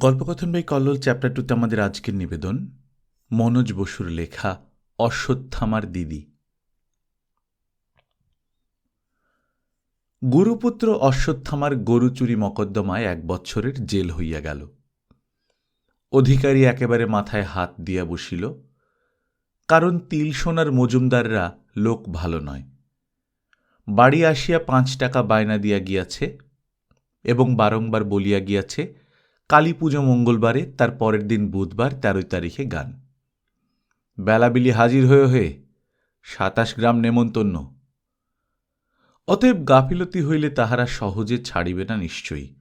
গল্পকথন by Kallol chapter টুতে আমাদের আজকের নিবেদন, মনোজ বসুর লেখা অশ্বত্থামার দিদি। গুরুপুত্র অশ্বত্থামার গরু চুরি মকদ্দমায় এক বৎসরের জেল হইয়া গেল। অধিকারী একেবারে মাথায় হাত দিয়া বসিল, কারণ তিল সোনার মজুমদাররা লোক ভালো নয়। বাড়ি আসিয়া পাঁচ টাকা বায়না দিয়া গিয়াছে এবং বারংবার বলিয়া গিয়াছে কালী পুজো মঙ্গলবারে, তার পরের দিন বুধবার তেরোই তারিখে গান। বেলাবিলি হাজির হয়ে হয়ে সাতাশ গ্রাম নেমন্তন্ন। অতএব গাফিলতি হইলে তাহারা সহজে ছাড়িবে না নিশ্চয়ই।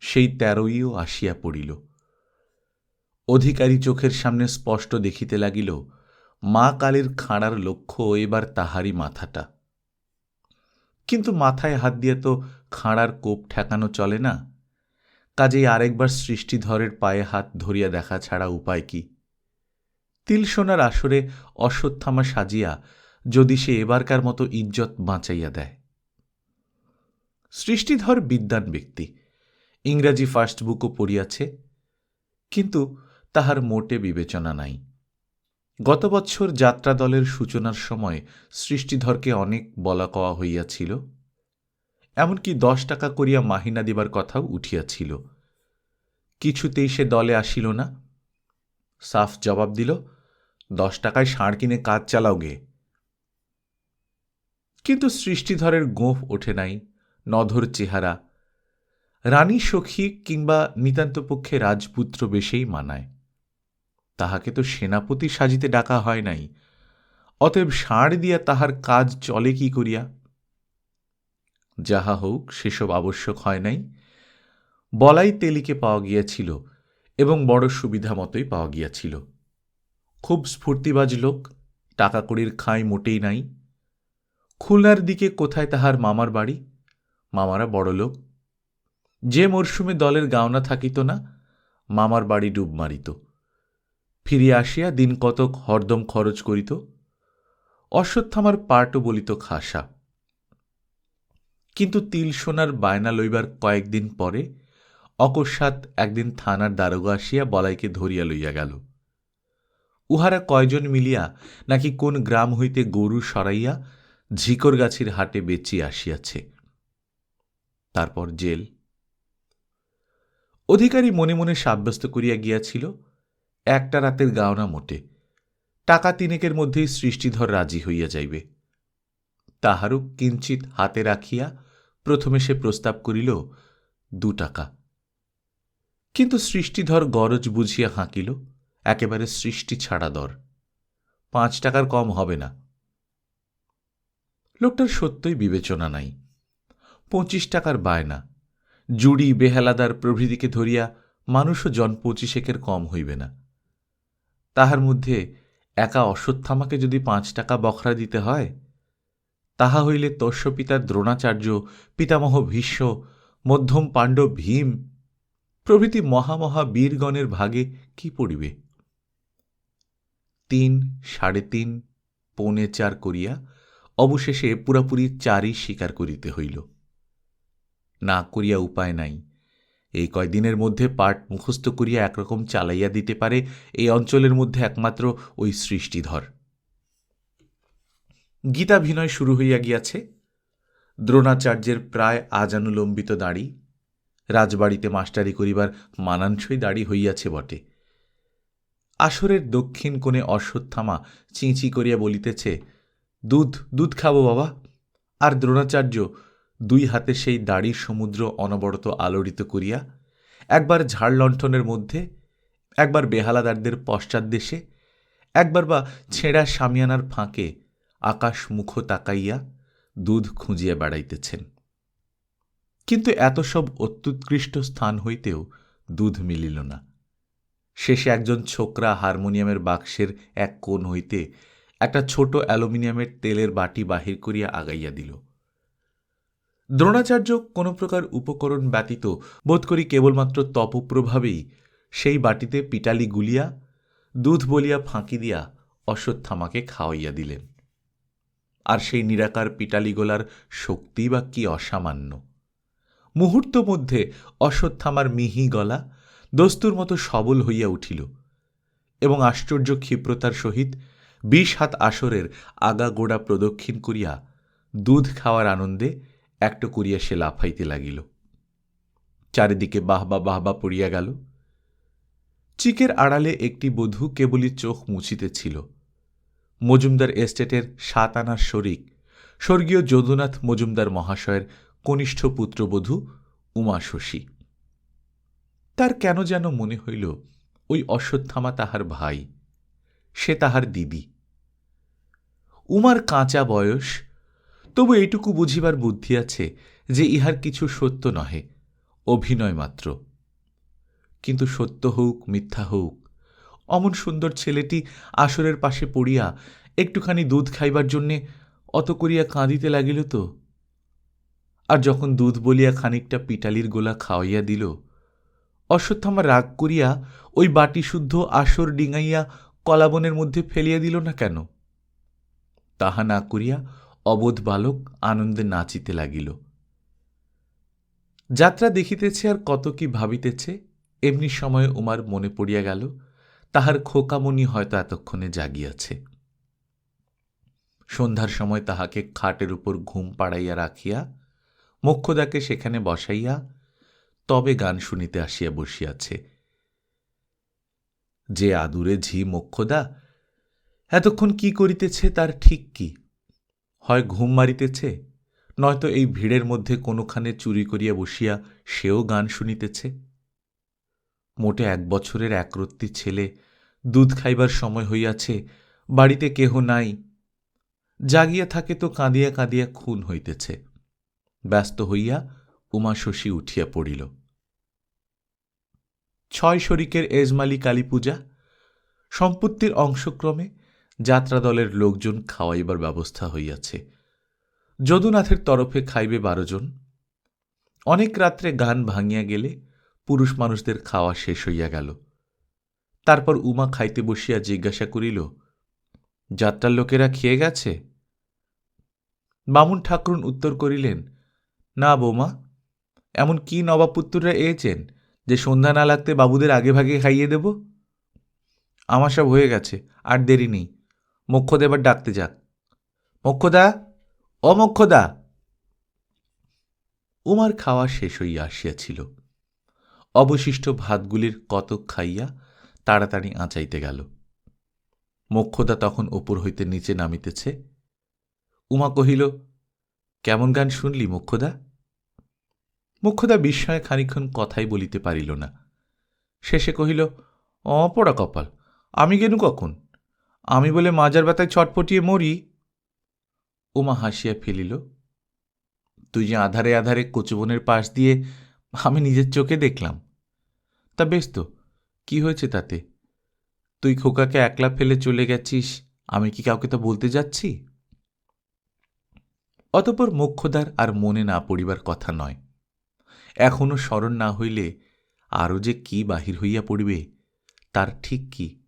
সেই তেরোইও আসিয়া পড়িল। অধিকারী চোখের সামনে স্পষ্ট দেখিতে লাগিল, মা কালীর খাঁড়ার লক্ষ্য এবার তাহারই মাথাটা। কিন্তু মাথায় হাত দিয়ে তো খাঁড়ার কোপ ঠেকানো চলে না। কাজেই আরেকবার সৃষ্টিধরের পায়ে হাত ধরিয়া দেখা ছাড়া উপায় কি? তিলসোনার আসরে অশ্বত্থামা সাজিয়া যদি সে এবারকার মতো ইজ্জত বাঁচাইয়া দেয়। সৃষ্টিধর বিদ্যান ব্যক্তি। ইংরাজি ফার্স্ট বুকও পড়িয়াছে, কিন্তু তাহার মোটে বিবেচনা নাই। গত বৎসর যাত্রা দলের সূচনার সময় সৃষ্টিধরকে অনেক বলা কওয়া হইয়াছিল। এমনকি দশ টাকা করিয়া মাহিনা দিবার কথাও উঠিয়াছিল। কিছুতেই সে দলে আসিল না। সাফ জবাব দিল, দশ টাকায় ষাঁড় কিনে কাজ চালাও গে। কিন্তু সৃষ্টিধরের গোঁফ ওঠে নাই, নধর চেহারা। রানী সখী কিংবা নিতান্তপক্ষে রাজপুত্র বেশেই মানায়। তাহাকে তো সেনাপতি সাজিতে ডাকা হয় নাই, অতএব ষাঁড় দিয়া তাহার কাজ চলে কি করিয়া? যাহা হোক সেসব আবশ্যক হয় নাই। বলাই তেলিকে পাওয়া গিয়াছিল এবং বড় সুবিধা মতোই পাওয়া গিয়াছিল। খুব স্ফূর্তিবাজ লোক টাকা কড়ির খাঁই মোটেই নাই। খুলনার দিকে কোথায় তাহার মামার বাড়ি? মামারা বড় লোক। যে মরশুমে দলের গাওনা থাকিত না, মামার বাড়ি ডুব মারিত। ফিরিয়া আসিয়া দিন কতক হরদম খরচ করিত। অশ্বত্থামার পাটও বলিত খাসা। কিন্তু তিল সোনার বায়না লইবার কয়েকদিন পরে অকস্মাৎ একদিন থানার দারোগা আসিয়া বলাইকে ধরিয়া লইয়া গেল। উহারা কয়জন মিলিয়া নাকি কোন গ্রাম হইতে গরু সরাইয়া ঝিকর গাছের হাটে বেচিয়া আসিয়াছে? তারপর জেল। অধিকারী মনে মনে সাব্যস্ত করিয়া গিয়াছিল, একটা রাতের গাওনা মোটে, টাকা তিনেকের মধ্যেই সৃষ্টিধর রাজি হইয়া যাইবে। তাহারও কিঞ্চিত হাতে রাখিয়া প্রথমে সে প্রস্তাব করিল, দু টাকা। কিন্তু সৃষ্টিধর গরজ বুঝিয়া হাঁকিল, একেবারে সৃষ্টি ছাড়া দর। পাঁচ টাকার কম হবে না। লোকটার সত্যই বিবেচনা নাই, পঁচিশ টাকার বায়না জুড়ি বেহালাদার প্রভৃতিকে ধরিয়া মানুষও জন পঁচিশেকের কম হইবে না। তাহার মধ্যে একা অশ্বত্থামাকে যদি পাঁচ টাকা বখরা দিতে হয় তাহা হইলে তস্য পিতার দ্রোণাচার্য, পিতামহ ভীষ্ম, মধ্যম পাণ্ডব ভীম, প্রভৃতি মহামহা বীরগণের ভাগে কি পড়িবে? তিন, সাড়ে তিন, পৌনে চার করিয়া অবশেষে পুরাপুরি চারই স্বীকার করিতে হইল। না করিয়া উপায় নাই। এই কয়দিনের মধ্যে পাঠ মুখস্থ করিয়া একরকম চালাইয়া দিতে পারে এই অঞ্চলের মধ্যে একমাত্র ওই সৃষ্টিধর। গীতাভিনয় শুরু হইয়া গিয়াছে। দ্রোণাচার্যের প্রায় আজানুলম্বিত দাড়ি, রাজবাড়িতে মাস্টারি করিবার মানানসই দাড়ি হইয়াছে বটে। আসরের দক্ষিণ কোণে অশ্বত্থামা চিঁচি করিয়া বলিতেছে, দুধ দুধ খাব বাবা। আর দ্রোণাচার্য দুই হাতে সেই দাড়ির সমুদ্র অনবরত আলোড়িত করিয়া একবার ঝাড় লণ্ঠনের মধ্যে, একবার বেহালাদারদের পশ্চাৎ দেশে একবার বা ছেঁড়া সামিয়ানার ফাঁকে আকাশ মুখ তাকাইয়া দুধ খুঁজিয়া বেড়াইতেছেন। কিন্তু এত সব অত্যুৎকৃষ্ট স্থান হইতেও দুধ মিলিল না। শেষে একজন ছোকরা হারমোনিয়ামের বাক্সের এক কোণ হইতে একটা ছোট অ্যালুমিনিয়ামের তেলের বাটি বাহির করিয়া আগাইয়া দিল। দ্রোণাচার্য কোন প্রকার উপকরণ ব্যতীত বোধ করি কেবলমাত্র তপপ্রভাবেই সেই বাটিতে পিটালি গুলিয়া দুধ বলিয়া ফাঁকি দিয়া অশ্বত্থামাকে খাওয়াইয়া দিলেন। আর সেই নিরাকার পিটালি গোলার শক্তি বা কি অসামান্য? মুহূর্ত মধ্যে অশ্বত্থামার মিহি গলা দস্তুর মতো সবল হইয়া উঠিল এবং আশ্চর্য ক্ষিপ্রতার সহিত বিশ হাত আসরের আগা গোড়া প্রদক্ষিণ করিয়া দুধ খাওয়ার আনন্দে একটো করিয়া সে লাফাইতে লাগিল। চারিদিকে বাহবা বাহবা পড়িয়া গেল। চিকের আড়ালে একটি বধূ কেবলই চোখ মুছিতেছিল। মজুমদার এস্টেটের সাত আনার শরিক, স্বর্গীয় যদুনাথ মজুমদার মহাশয়ের কনিষ্ঠ পুত্রবধূ উমা শশী। তার কেন যেন মনে হইল, ওই অশ্বত্থামা তাহার ভাই, সে তাহার দিদি। উমার কাঁচা বয়স, তবু এইটুকু বুঝিবার বুদ্ধি আছে যে ইহার কিছু সত্য নহে, অভিনয় মাত্র। কিন্তু সত্য হোক, মিথ্যা হোক অমন সুন্দর ছেলেটি আসরের পাশে পড়িয়া একটুখানি দুধ খাইবার জন্যে অত করিয়া কাঁদিতে লাগিল তো। আর যখন দুধ বলিয়া খানিকটা পিটালির গোলা খাওয়াইয়া দিল, অশ্বত্থামা রাগ করিয়া ওই বাটি শুদ্ধ আসর ডিঙাইয়া কলাবনের মধ্যে ফেলিয়া দিল না কেন? তাহা না করিয়া অবোধ বালক আনন্দে নাচিতে লাগিল। যাত্রা দেখিতেছে আর কত কি ভাবিতেছে, এমনি সময়ে উমার মনে পড়িয়া গেল তাহার খোকামণি হয়তো এতক্ষণে জাগিয়াছে। সন্ধ্যার সময় তাহাকে খাটের উপর ঘুম পাড়াইয়া রাখিয়া, মোক্ষদাকে সেখানে বসাইয়া তবে গান শুনিতে আসিয়া বসিয়াছে। যে আদুরে ঝি মোক্ষদা, এতক্ষণ কি করিতেছে তার ঠিক কি? হয় ঘুম মারিতেছে, নয়তো এই ভিড়ের মধ্যে কোনোখানে চুরি করিয়া বসিয়া সেও গান শুনিতেছে? মোটে এক বছরের একরত্তি ছেলে, দুধ খাইবার সময় হইয়াছে, বাড়িতে কেহ নাই। জাগিয়া থাকে তো কাঁদিয়া কাঁদিয়া খুন হইতেছে। ব্যস্ত হইয়া উমা শশী উঠিয়া পড়িল। ছয় শরিকের এজমালি কালী পূজা সম্পত্তির অংশক্রমে যাত্রা দলের লোকজন খাওয়াইবার ব্যবস্থা হইয়াছে। যদুনাথের তরফে খাইবে বারো জন। অনেক রাত্রে গান ভাঙিয়া গেলে পুরুষ মানুষদের খাওয়া শেষ হইয়া গেল। তারপর উমা খাইতে বসিয়া জিজ্ঞাসা করিল, যাত্রার লোকেরা খেয়ে গেছে? বামুন ঠাকুরুন উত্তর করিলেন, না বৌমা, এমন কি নবাবপুত্ররা এয়েছেন যে সন্ধ্যা না লাগতে বাবুদের আগে ভাগে খাইয়ে দেব? আমার সব হয়ে গেছে, আর দেরি নেই। মোক্ষদা এবার ডাকতে যাক। মোক্ষদা অমক্ষদা উমার খাওয়া শেষ হইয়া আসিয়াছিল। অবশিষ্ট ভাতগুলির কতক খাইয়া তাড়াতাড়ি আঁচাইতে গেল। মোক্ষদা তখন ওপর হইতে নিচে নামিতেছে। উমা কহিল, কেমন গান শুনলি মোক্ষদা? মোক্ষদা বিস্ময়ে খানিক্ষণ কথাই বলিতে পারিল না। শেষে কহিল অপড়া কপাল, আমি গেনু কখন? আমি বলে মাজার ব্যথায় ছটপটিয়ে মরি? উমা হাসিয়া ফেলিল, তুই যে আধারে আধারে কচুবনের পাশ দিয়ে আমি নিজের চোখে দেখলাম। তা বেশ তো, কি হয়েছে তাতে? তুই খোকাকে একলা ফেলে চলে গেছিস, আমি কি কাউকে তা বলতে যাচ্ছি? অতপর মোক্ষদার আর মনে না পড়িবার কথা নয়। এখনও স্মরণ না হইলে আরও যে কি বাহির হইয়া পড়িবে, তার ঠিক কি?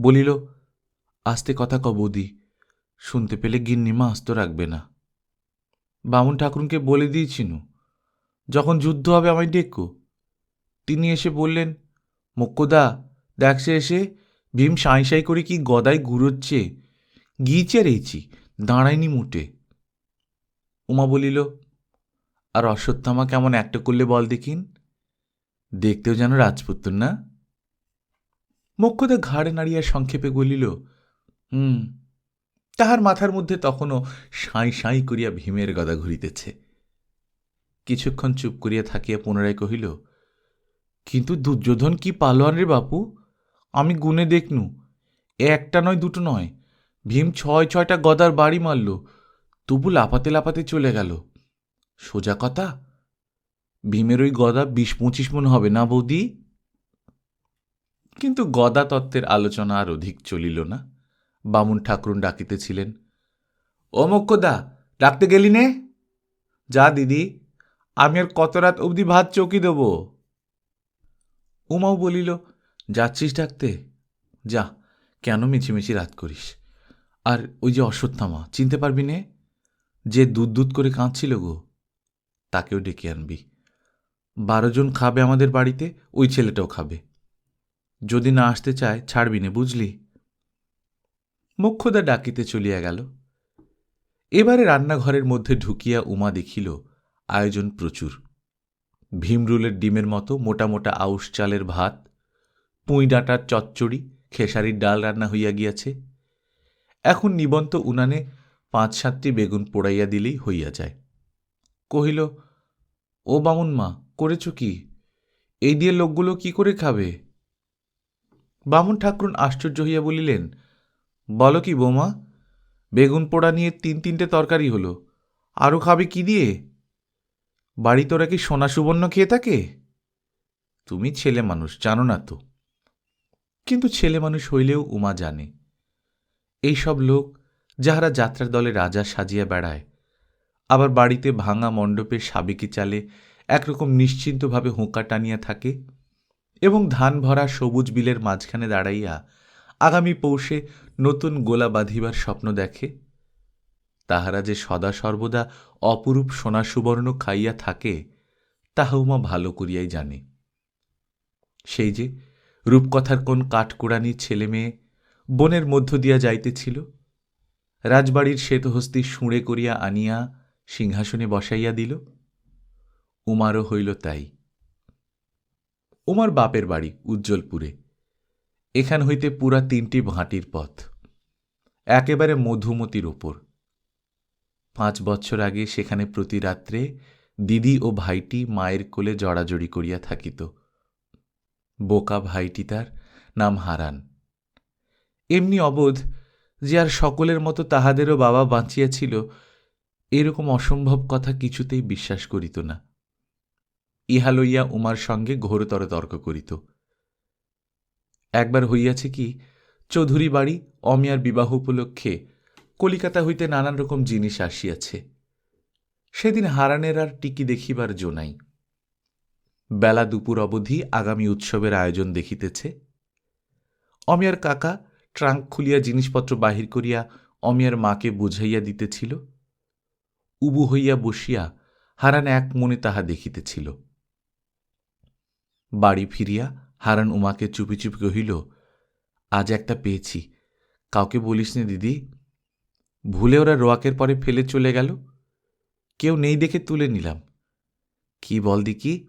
বলিল, আস্তে কথা কবদি শুনতে পেলে গিন্নিমা আস্ত রাখবে না। বামুন ঠাকুরকে বলে দিয়েছিনু যখন যুদ্ধ হবে আমায় ডেকো। তিনি এসে বললেন, মক্কদা দেখছে এসে ভীম সাঁই সাঁই করে কি গদায় ঘুরোচ্ছে গিয়েছে রেছি দাঁড়ায়নি মুটে। উমা বলিল, আর অশ্বত্থামা কেমন একটা করলে বল দেখিন। দেখতেও যেন রাজপুত্র না? মোক্ষদা ঘাড়ে নাড়িয়া সংক্ষেপে বলিল হুম তাহার মাথার মধ্যে তখনও সাঁই সাঁই করিয়া ভীমের গদা ঘুরিতেছে। কিছুক্ষণ চুপ করিয়া থাকিয়া পুনরায় কহিল, কিন্তু দুর্যোধন কি পালোয়ান রে বাপু? আমি গুনে দেখনু একটা নয়, দুটো নয়। ভীম ছয়, ছয়টা গদার বাড়ি মারল, তবু লাফাতে লাফাতে চলে গেল। সোজা কথা, ভীমের ওই গদা বিশ পঁচিশ মন হবে না বৌদি? কিন্তু গদা তত্ত্বের আলোচনা আর অধিক চলিল না। বামুন ঠাকুরুন ডাকিতেছিলেন, ও মক্ষদা, ডাকতে গেলি নে? যা দিদি। আমি আর কত রাত অবধি ভাত চৌকি দেব? উমাও বলিল, যাচ্ছিস ডাকতে? যা, কেন মিছিমিছি রাত করিস? আর ওই যে অশ্বত্থামা, চিনতে পারবি নে? যে দুধ দুধ করে কাঁদছিল গো, তাকেও ডেকে আনবি। বারো জন খাবে আমাদের বাড়িতে, ওই ছেলেটাও খাবে। যদি না আসতে চায়, ছাড়বি নে, বুঝলি? মোক্ষদা ডাকিতে চলিয়া গেল। এবারে রান্নাঘরের মধ্যে ঢুকিয়া উমা দেখিল আয়োজন প্রচুর। ভীমরুলের ডিমের মতো মোটা মোটা আউশ চালের ভাত, পুঁই ডাঁটার চচ্চড়ি, খেসারির ডাল রান্না হইয়া গিয়াছে। এখন নিবন্ত উনানে পাঁচ সাতটি বেগুন পোড়াইয়া দিলেই হইয়া যায়। কহিল, ও বামুন মা, করেছ কি? এই দিয়ে লোকগুলো কি করে খাবে? বামুন ঠাকুরন আশ্চর্য হইয়া বলিলেন, বলো কি বৌমা, বেগুন পোড়া নিয়ে তিন তিনটে তরকারি হলো আরও খাবে কি দিয়ে? বাড়ি তোরা কি সোনা সুবর্ণ খেয়ে থাকে? তুমি ছেলে মানুষ, জানো না তো। কিন্তু ছেলে মানুষ হইলেও উমা জানে। এইসব লোক যাহারা যাত্রার দলে রাজা সাজিয়া বেড়ায়, আবার বাড়িতে ভাঙা মণ্ডপে সাবেকি চালে একরকম নিশ্চিন্তভাবে হুঁকা টানিয়া থাকে এবং ধান ভরা সবুজ বিলের মাঝখানে দাঁড়াইয়া আগামী পৌষে নতুন গোলা বাঁধিবার স্বপ্ন দেখে। তাহারা যে সদা সর্বদা অপরূপ সোনা সুবর্ণ খাইয়া থাকে তাহা উমা ভালো করিয়াই জানে। সেই যে রূপকথার কোন কাঠকোড়ানি ছেলে মেয়ে বনের মধ্য দিয়া যাইতেছিল, রাজবাড়ির শ্বেতহস্তি শুঁড়ে করিয়া আনিয়া সিংহাসনে বসাইয়া দিল, উমারও হইল তাই। উমার বাপের বাড়ি উজ্জ্বলপুরে, এখান হইতে পুরা তিনটি ভাঁটির পথ, একেবারে মধুমতির ওপর পাঁচ বছর আগে সেখানে প্রতি রাত্রে দিদি ও ভাইটি মায়ের কোলে জড়াজড়ি করিয়া থাকিত। বোকা ভাইটি তার নাম হারান। এমনি অবোধ যে আর সকলের মতো তাহাদেরও বাবা বাঁচিয়াছিল, এরকম অসম্ভব কথা কিছুতেই বিশ্বাস করিত না। ইহা লইয়া উমার সঙ্গে ঘোরতর তর্ক করিত। একবার হইয়াছে কি, চৌধুরী বাড়ি অমিয়ার বিবাহ উপলক্ষে কলিকাতা হইতে নানান রকম জিনিস আসিয়াছে। সেদিন হারানের আর টিকি দেখিবার জো নাই। বেলা দুপুর অবধি আগামী উৎসবের আয়োজন দেখিতেছে। অমিয়ার কাকা ট্রাঙ্ক খুলিয়া জিনিসপত্র বাহির করিয়া অমিয়ার মাকে বুঝাইয়া দিতেছিল। উবু হইয়া বসিয়া হারান এক মনে তাহা দেখিতেছিল। বাড়ি ফিরিয়া হারান উমাকে চুপি চুপি কহিল, আজ একটা পেয়েছি। কাউকে বলিস নে দিদি ভুলে ওরা রোয়াকের পরে ফেলে চলে গেল। কেউ নেই দেখে তুলে নিলাম। কি বল দিকি?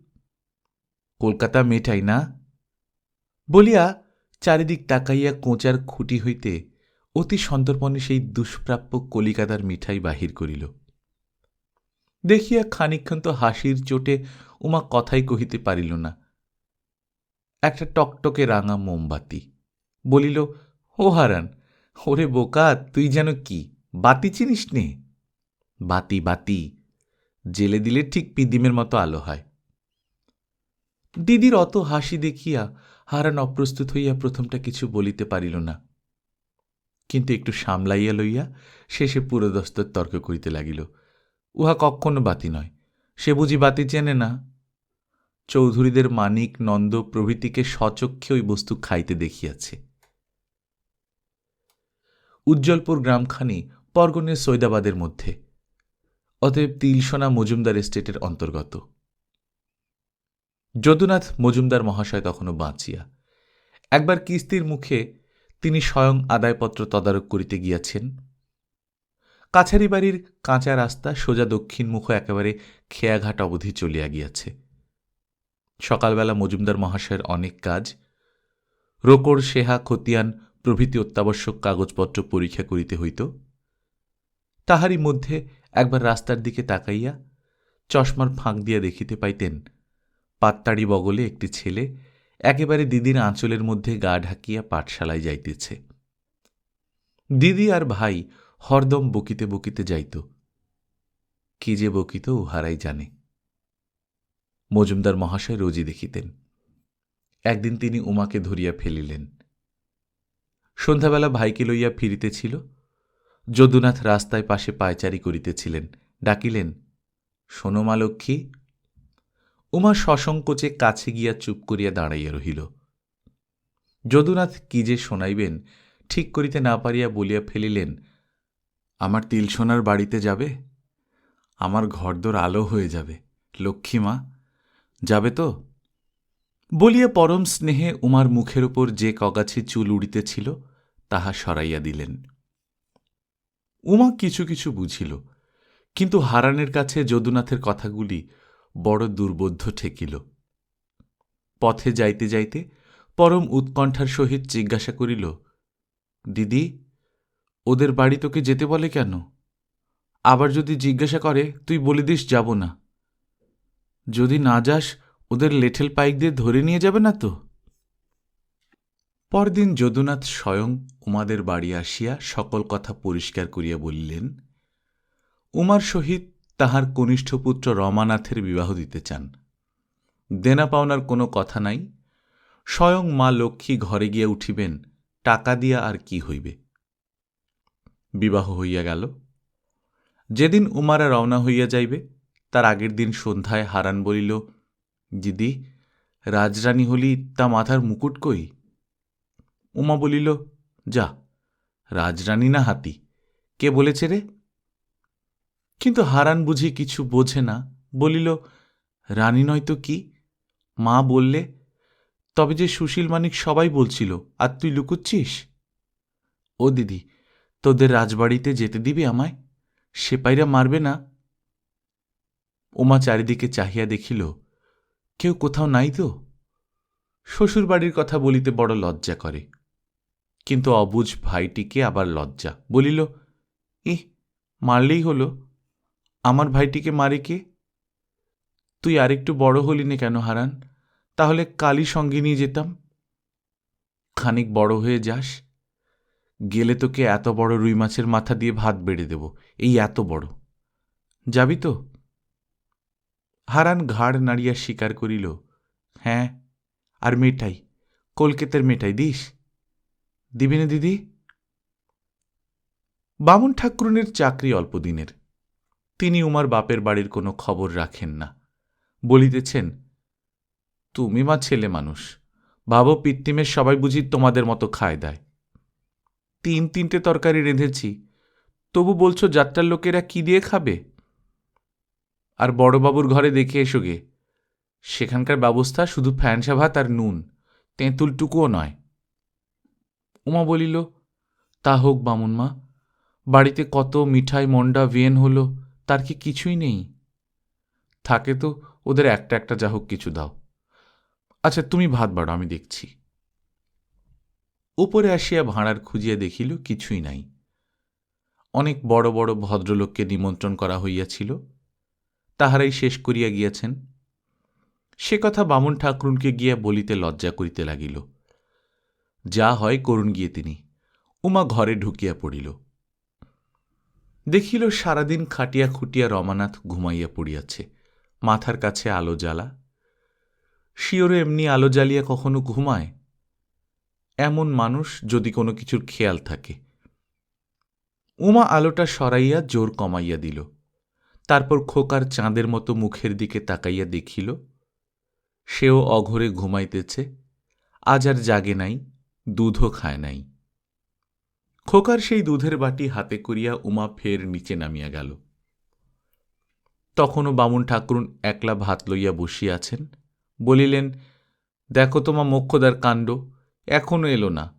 কলকাতা মেটাই না? বলিয়া চারিদিক তাকাইয়া কোঁচার খুঁটি হইতে অতি সন্তর্পণে সেই দুষ্প্রাপ্য কলিকাতার মিঠাই বাহির করিল। দেখিয়া খানিক্ষণ তো হাসির চোটে উমা কথাই কহিতে পারিল না। একটা টকটকে রাঙা মোমবাতি, বলিল, ও হারান, ওরে বোকা, তুই যেন কি? বাতি চিনিস নে। বাতি বাতি, জেলে দিলে ঠিক পিদিমের মতো আলো হয়। দিদির অত হাসি দেখিয়া হারান অপ্রস্তুত হইয়া প্রথমটা কিছু বলিতে পারিল না। কিন্তু একটু সামলাইয়া লইয়া শেষে পুরোদস্তর তর্ক করিতে লাগিল। উহা কখনো বাতি নয়, সে বুঝি বাতি চেনে না। চৌধুরীদের মানিক, নন্দ প্রভৃতিকে সচক্ষে ওই বস্তু খাইতে দেখিয়াছে। উজ্জ্বলপুর গ্রামখানি পরগনের সৈদাবাদের মধ্যে। অতএব তিলসোনা মজুমদার এস্টেটের অন্তর্গত। যদুনাথ মজুমদার মহাশয় তখনও বাঁচিয়া। একবার কিস্তির মুখে তিনি স্বয়ং আদায়পত্র তদারক করিতে গিয়াছেন। কাছারি বাড়ির কাঁচা রাস্তা সোজা দক্ষিণ মুখ একেবারে খেয়াঘাট অবধি চলিয়া গিয়াছে। সকালবেলা মজুমদার মহাশয়ের অনেক কাজ, রোকড়, সেহা, খতিয়ান প্রভৃতি অত্যাবশ্যক কাগজপত্র পরীক্ষা করিতে হইত। তাহারই মধ্যে একবার রাস্তার দিকে তাকাইয়া চশমার ফাঁক দিয়া দেখিতে পাইতেন, পাত্তাড়ি বগলে একটি ছেলে একেবারে দিদির আঁচলের মধ্যে গা ঢাকিয়া পাঠশালায় যাইতেছে। দিদি আর ভাই হরদম বকিতে বকিতে যাইত। কি যে বকিত উহারাই জানে। মজুমদার মহাশয় রোজই দেখিতেন। একদিন তিনি উমাকে ধরিয়া ফেলিলেন। সন্ধ্যাবেলা ভাইকে লইয়া ফিরিতেছিল যদুনাথ রাস্তায় পাশে পায়চারি করিতেছিলেন, ডাকিলেন, শোনো মা লক্ষ্মী, উমা সসংকোচে কাছে গিয়া চুপ করিয়া দাঁড়াইয়া রহিল। যদুনাথ কি যে শোনাইবেন, ঠিক করিতে না পারিয়া বলিয়া ফেলিলেন, আমার তিলসোনার বাড়িতে যাবে? আমার ঘরদোর আলো হয়ে যাবে। লক্ষ্মী মা, যাবে তো? বলিয়া পরম স্নেহে উমার মুখের উপর যে কগাছি চুল উড়িতেছিল, তাহা সরাইয়া দিলেন। উমা কিছু কিছু বুঝিল, কিন্তু হারানের কাছে যদুনাথের কথাগুলি বড় দুর্বোধ্য ঠেকিল। পথে যাইতে যাইতে পরম উৎকণ্ঠার সহিত জিজ্ঞাসা করিল, দিদি, ওদের বাড়ি তোকে যেতে বলে কেন? আবার যদি জিজ্ঞাসা করে, তুই বলে দিস যাব না। যদি না যাস, ওদের লেঠেল পাইক দিয়ে ধরে নিয়ে যাবে না তো? পরদিন যদুনাথ স্বয়ং উমাদের বাড়ি আসিয়া সকল কথা পরিষ্কার করিয়া বলিলেন, উমার সহিত তাহার কনিষ্ঠ পুত্র রমানাথের বিবাহ দিতে চান। দেনা পাওনার কোনো কথা নাই। স্বয়ং মা লক্ষ্মী ঘরে গিয়া উঠিবেন, টাকা দিয়া আর কি হইবে? বিবাহ হইয়া গেল। যেদিন উমারা রওনা হইয়া যাইবে, তার আগের দিন সন্ধ্যায় হারান বলিল, দিদি, রাজরানী হলি তা মাথার মুকুট কই? উমা বলিল, যা, রাজরানী না হাতি? কে বলেছে রে? কিন্তু হারান বুঝি কিছু বোঝে না, বলিল, রানী নয় তো কি? মা বললে, তবে যে সুশীল মানিক সবাই বলছিল, আর তুই লুকুচ্ছিস? ও দিদি, তোদের রাজবাড়িতে যেতে দিবি আমায়? সেপাইরা মারবে না? উমা চারিদিকে চাহিয়া দেখিল, কেউ কোথাও নাই তো? শ্বশুরবাড়ির কথা বলিতে বড় লজ্জা করে। কিন্তু অবুঝ ভাইটিকে আবার লজ্জা। বলিল, ইহ, মারলেই হলো। আমার ভাইটিকে মারে কে? তুই আরেকটু বড় হলি নে কেন হারান? তাহলে কালই সঙ্গে নিয়ে যেতাম। খানিক বড় হয়ে যাস, গেলে তোকে এত বড় রুই মাছের মাথা দিয়ে ভাত বেড়ে দেব। এই এত বড়। যাবি তো? হারান ঘাড় নাড়িয়া স্বীকার করিল হ্যাঁ আর মেটাই কলকাতার মেটাই দিস? দিবি না দিদি, বামুন ঠাকুরনের চাকরি অল্পদিনের তিনি উমার বাপের বাড়ির কোনো খবর রাখেন না। বলিতেছেন, তুমি মা ছেলে মানুষ, ভাবো পিত্তিমের সবাই বুঝি তোমাদের মতো খায় দেয় তিন তিনটে তরকারি রেঁধেছি, তবু বলছো যাত্রার লোকেরা কি দিয়ে খাবে? আর বড়বাবুর ঘরে দেখে এসো গে, সেখানকার ব্যবস্থা শুধু ফ্যানসা ভাত আর নুন, তেঁতুলটুকুও নয়। উমা বলিল, তা হোক বামুন মা, বাড়িতে কত মিঠাই মন্ডা ভিয়েন হলো, তার কি কিছুই নেই? থাকে তো ওদের একটা একটা যা হোক কিছু দাও। আচ্ছা তুমি ভাত বাড়ো, আমি দেখছি। উপরে আসিয়া ভাঁড়ার খুঁজিয়া দেখিল, কিছুই নাই। অনেক বড় বড় ভদ্রলোককে নিমন্ত্রণ করা হইয়াছিল। তাহারাই শেষ করিয়া গিয়াছেন। সে কথা বামুন ঠাকরুনকে গিয়া বলিতে লজ্জা করিতে লাগিল। যা হয় করুন গিয়ে তিনি। উমা ঘরে ঢুকিয়া পড়িল। দেখিল সারাদিন খাটিয়া খুটিয়া রমানাথ ঘুমাইয়া পড়িয়াছে। মাথার কাছে আলো জ্বালা। শিওরে এমনি আলো জ্বালিয়া কখনো ঘুমায়? এমন মানুষ যদি কোনো কিছুর খেয়াল থাকে। উমা আলোটা সরাইয়া জোর কমাইয়া দিল। তারপর খোকার চাঁদের মতো মুখের দিকে তাকাইয়া দেখিল, সেও অঘরে ঘুমাইতেছে, আজ আর জাগে নাই দুধও খায় নাই। খোকার সেই দুধের বাটি হাতে করিয়া উমা ফের নিচে নামিয়া গেল। তখনও বামুন ঠাকুরুন একলা ভাত লইয়া বসিয়াছেন বলিলেন, দেখো তোমা মোক্ষদার কাণ্ড এখনও এলো না।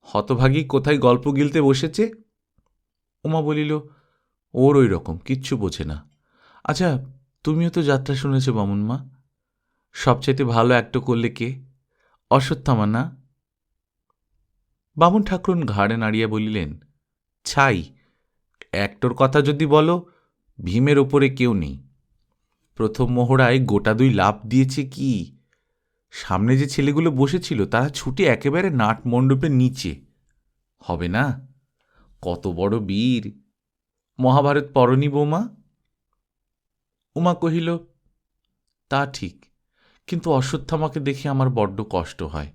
হতভাগী কোথায় গল্প গিলতে বসেছে? উমা বলিল, ওর ওই রকম, কিচ্ছু বোঝে না। আচ্ছা তুমিও তো যাত্রা শুনেছ বামুন মা। সবচাইতে ভালো অ্যাক্ট করলে কে? অশ্বত্থামা না? বামুন ঠাকুরন ঘাড়ে নাড়িয়া বলিলেন, ছাই, একটোর কথা যদি বলো, ভীমের ওপরে কেউ নেই। প্রথম মোহরায় গোটা দুই লাভ দিয়েছে কি? সামনে যে ছেলেগুলো বসেছিল, তারা ছুটে একেবারে নাট মণ্ডপের নিচে। হবে না? কত বড় বীর। মহাভারত পরনি বৌমা? উমা কহিল, তা ঠিক, কিন্তু অশ্বত্থামাকে দেখে আমার বড্ড কষ্ট হয়।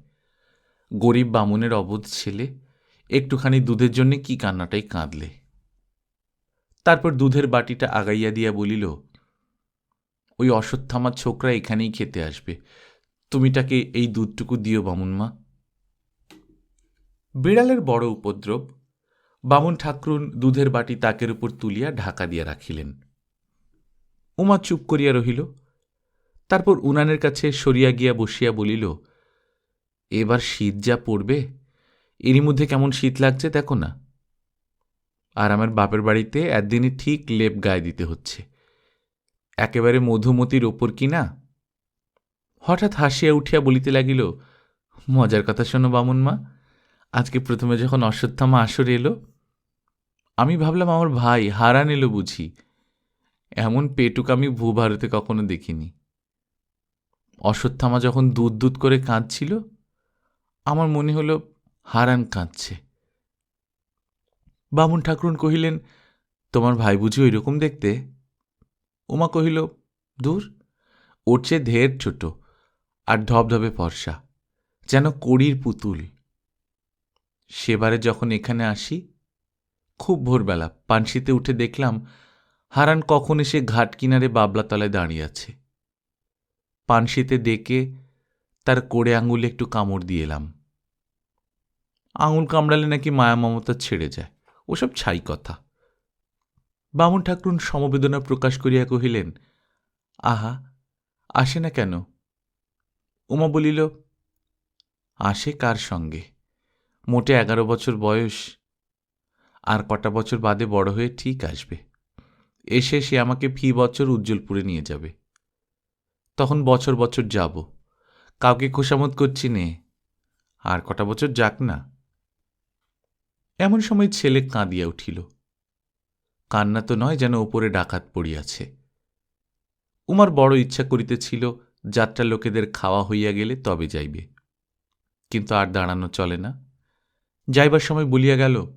গরিব বামুনের অবোধ ছেলে, একটুখানি দুধের জন্যে কি কান্নাটাই কাঁদলে। তারপর দুধের বাটিটা আগাইয়া দিয়া বলিল, ওই অশ্বত্থামার ছোকরা এখানেই খেতে আসবে। তুমি তাকে এই দুধটুকু দিও বামুনমা বিড়ালের বড় উপদ্রব, বামুন ঠাকরুন দুধের বাটি তাকের উপর তুলিয়া ঢাকা দিয়া রাখিলেন। উমা চুপ করিয়া রহিল। তারপর উনানের কাছে সরিয়া গিয়া বসিয়া বলিল এবার শীত যা পড়বে, এরই মধ্যে কেমন শীত লাগছে দেখো না। আর আমার বাপের বাড়িতে একদিনই ঠিক লেপ গায়ে দিতে হচ্ছে। একেবারে মধুমতির ওপর কি না? হঠাৎ হাসিয়া উঠিয়া বলিতে লাগিল, মজার কথা শোনো বামুন মা, আজকে প্রথমে যখন অশ্বত্থামা আসর এলো, আমি ভাবলাম আমার ভাই হারান এলো বুঝি। এমন পেটুক আমি ভূভারতে কখনো দেখিনি। অশ্বত্থামা যখন দুধ দুধ করে কাঁদছিল আমার মনে হলো হারান কাঁদছে। বামুন ঠাকুরুন কহিলেন, তোমার ভাই বুঝি ওই রকম দেখতে? উমা কহিল, দূর, ওর চেয়ে ঢের ছোট আর ধবধবে ফর্সা, যেন কড়ির পুতুল। সেবারে যখন এখানে আসি, খুব ভোরবেলা পানশিতে উঠে দেখলাম হারান কখন এসে ঘাট কিনারে বাবলাতলায় দাঁড়িয়ে আছে। পানশিতে ডেকে তার কোড়ে আঙুলে একটু কামড় দিয়ে এলাম। আঙুল কামড়ালে নাকি মায়া মমতা ছেড়ে যায়। ওসব ছাই কথা। বামুন ঠাকুরুন সমবেদনা প্রকাশ করিয়া কহিলেন, আহা, আসে না কেন? উমা বলিল, আসে কার সঙ্গে? মোটে এগারো বছর বয়স। আর কটা বছর বাদে বড় হয়ে ঠিক আসবে। এসে সে আমাকে ফি বছর উজ্জ্বলপুরে নিয়ে যাবে। তখন বছর বছর যাব। কাউকে খোসামত করছি নে। আর কটা বছর যাক না। এমন সময় ছেলে কাঁদিয়া উঠিল। কান্না তো নয় যেন ওপরে ডাকাত পড়িয়াছে। উমার বড় ইচ্ছা করিতেছিল, যাত্রা লোকেদের খাওয়া হইয়া গেলে তবে যাইবে। কিন্তু আর দাঁড়ানো চলে না। যাইবার সময় বলিয়া গেল,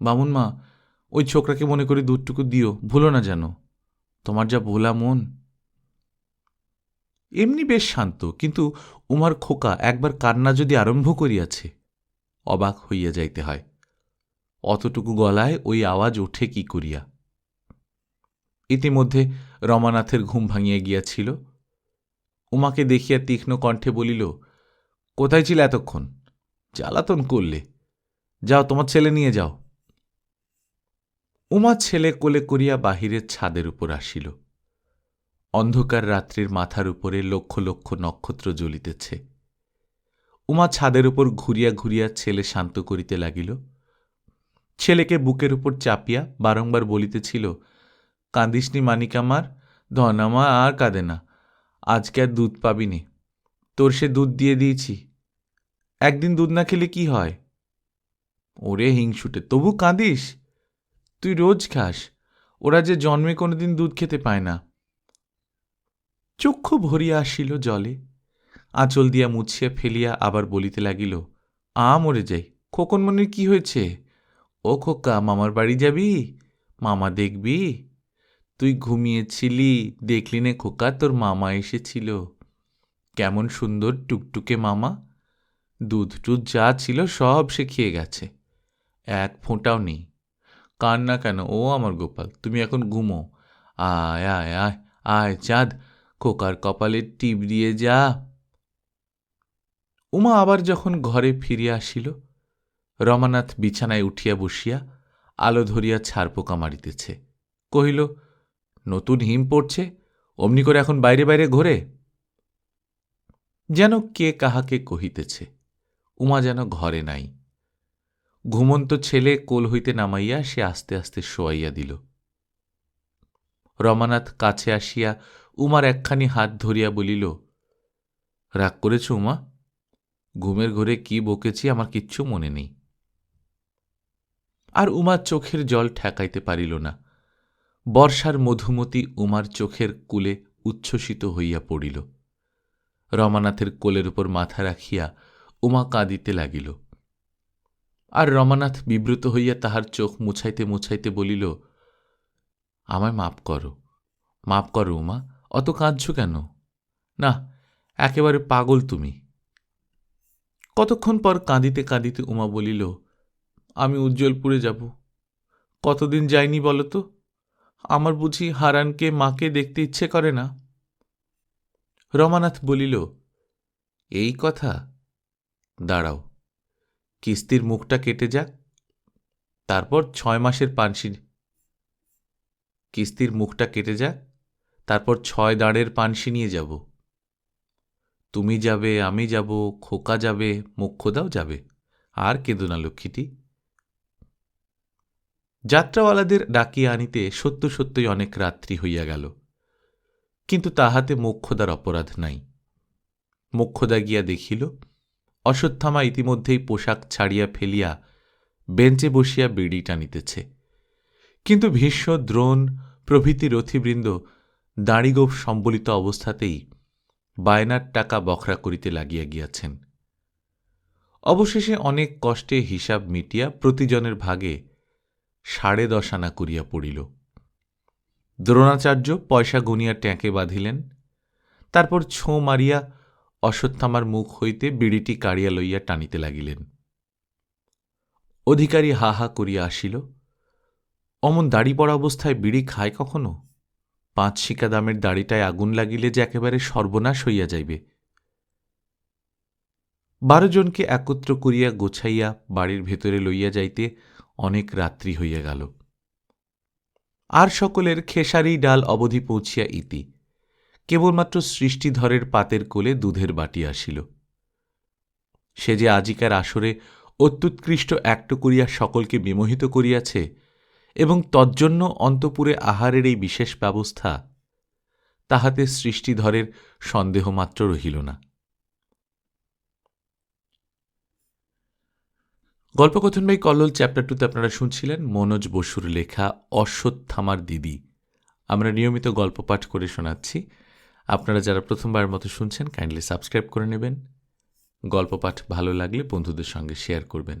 বামুন মা, ওই ছোকরাকে মনে করে দুধটুকু দিও, ভুলো না যেন। তোমার যা ভোলা মন এমনি বেশ শান্ত, কিন্তু উমার খোকা একবার কান্না যদি আরম্ভ করিয়াছে, অবাক হইয়া যাইতে হয়। অতটুকু গলায় ওই আওয়াজ ওঠে কি করিয়া? ইতিমধ্যে রমানাথের ঘুম ভাঙিয়া গিয়াছিল। উমাকে দেখিয়া তীক্ষ্ণ কণ্ঠে বলিল, কোথায় ছিল এতক্ষণ? জ্বালাতন করলে। যাও, তোমার ছেলে নিয়ে যাও। উমা ছেলে কোলে করিয়া বাহিরের ছাদের উপর আসিল। অন্ধকার রাত্রির মাথার উপরে লক্ষ লক্ষ নক্ষত্র জ্বলিতেছে। উমা ছাদের উপর ঘুরিয়া ঘুরিয়া ছেলে শান্ত করিতে লাগিল। ছেলেকে বুকের উপর চাপিয়া বারংবার বলিতেছিল কাঁদিসনি মানিকামার ধনামা আর কাঁদে না, আজকে আর দুধ পাবি নে তোর সে দুধ দিয়ে দিয়েছি, একদিন দুধ না খেলে কি হয়? ওরে হিংসুটে, তবু কাঁদিস, তুই রোজ খাস, ওরা যে জন্মে কোনোদিন দুধ খেতে পায় না চক্ষু ভরিয়া আসিল জলে। আঁচল দিয়া মুছিয়া ফেলিয়া আবার বলিতে লাগিল, আ মরে যাই খোকনমনির কি হয়েছে? ও খোকা, মামার বাড়ি যাবি? মামা দেখবি? তুই ঘুমিয়েছিলি, দেখলি নে খোকা, তোর মামা এসেছিল। কেমন সুন্দর টুকটুকে মামা। দুধ টুধ যা ছিল সব সে খেয়ে গেছে। এক ফোঁটাও নেই। কান্না কেন? ও আমার গোপাল, তুমি এখন ঘুমো। আয় আয় আয় আয়, চাঁদ খোকার কপালে টিপ দিয়ে যা। উমা আবার যখন ঘরে ফিরিয়া আসিল, রমানাথ বিছানায় উঠিয়া বসিয়া আলো ধরিয়া ছাড় পোকা মারিতেছে। কহিল, নতুন হিম পড়ছে, অমনি করে এখন বাইরে বাইরে ঘোরে? যেন কে কাহাকে কহিতেছে, উমা যেন ঘরে নাই। ঘুমন্ত ছেলে কোল হইতে নামাইয়া সে আস্তে আস্তে শোয়াইয়া দিল। রমানাথ কাছে আসিয়া উমার একখানি হাত ধরিয়া বলিল, রাগ করেছ উমা? ঘুমের ঘরে কি বকেছি আমার কিচ্ছু মনে নেই। আর উমার চোখের জল ঠেকাইতে পারিল না। বর্ষার মধুমতি উমার চোখের কুলে উচ্ছ্বসিত হইয়া পড়িল। রমানাথের কোলের উপর মাথা রাখিয়া উমা কাঁদিতে লাগিল। আর রমানাথ বিব্রত হইয়া তাহার চোখ মুছাইতে মুছাইতে বলিল, আমায় মাপ করো মাপ করো উমা। অত কাঁদছ কেন? না, একেবারে পাগল তুমি। কতক্ষণ পর কাঁদিতে কাঁদিতে উমা বলিল, আমি উজ্জ্বলপুরে যাব। কতদিন যাইনি বলো তো? আমার বুঝি হারানকে মাকে দেখতে ইচ্ছে করে না। রমানাথ বলিল, এই কথা? দাঁড়াও, কিস্তির মুখটা কেটে যাক, তারপর ছয় মাসের পানসি কিস্তির মুখটা কেটে যাক তারপর ছয় দাঁড়ের পানসি নিয়ে যাব। তুমি যাবে, আমি যাব, খোকা যাবে মোক্ষদাও যাবে। আর কেঁদো না, লক্ষ্মীটি। যাত্রাওয়ালাদের ডাকিয়া আনিতে সত্য সত্যই অনেক রাত্রি হইয়া গেল। কিন্তু তাহাতে মোক্ষদার অপরাধ নাই। মোক্ষদা গিয়া দেখিল, অশ্বত্থামা ইতিমধ্যেই পোশাক ছাড়িয়া ফেলিয়া বেঞ্চে বসিয়া বিড়ি টানিতেছে। কিন্তু ভীষ্ম, দ্রোণ প্রভৃতি রথীবৃন্দ দাঁড়িগোপ সম্বলিত অবস্থাতেই বায়নার টাকা বখরা করিতে লাগিয়া গিয়াছেন। অবশেষে অনেক কষ্টে হিসাব মিটিয়া প্রতিজনের ভাগে সাড়ে দশ আনা করিয়া পড়িল। দ্রোণাচার্য পয়সা গুনিয়া ট্যাঁকে বাঁধিলেন। তারপর ছোঁ মারিয়া অশ্বত্থামার মুখ হইতে বিড়িটি কাড়িয়া লইয়া টানিতে লাগিলেন। অধিকারী হা হা করিয়া আসিল। অমন দাড়ি পড়া অবস্থায় বিড়ি খায় কখনো? পাঁচ শিকা দামের দাড়িটায় আগুন লাগিলে যে একেবারে সর্বনাশ হইয়া যাইবে। বারো জনকে একত্র করিয়া গোছাইয়া বাড়ির ভেতরে লইয়া যাইতে অনেক রাত্রি হইয়া গেল। আর সকলের খেসারি, ডাল অবধি পৌঁছিয়া ইতি। কেবলমাত্র সৃষ্টিধরের পাতের কোলে দুধের বাটি আসিল। সে যে আজিকার আসরে অত্যুৎকৃষ্ট একটো করিয়া সকলকে বিমোহিত করিয়াছে এবং তজ্জন্য অন্তপুরে আহারের এই বিশেষ ব্যবস্থা তাহাতে সৃষ্টিধরের সন্দেহমাত্র রহিল না। গল্পকথন বাই কল্লোল চ্যাপ্টার টুতে আপনারা শুনছিলেন মনোজ বসুর লেখা অশ্বত্থামার দিদি। আমরা নিয়মিত গল্প পাঠ করে শোনাচ্ছি। আপনারা যারা প্রথমবার মতো শুনছেন কাইন্ডলি সাবস্ক্রাইব করে নেবেন। গল্প পাঠ ভালো লাগলে বন্ধুদের সঙ্গে শেয়ার করবেন।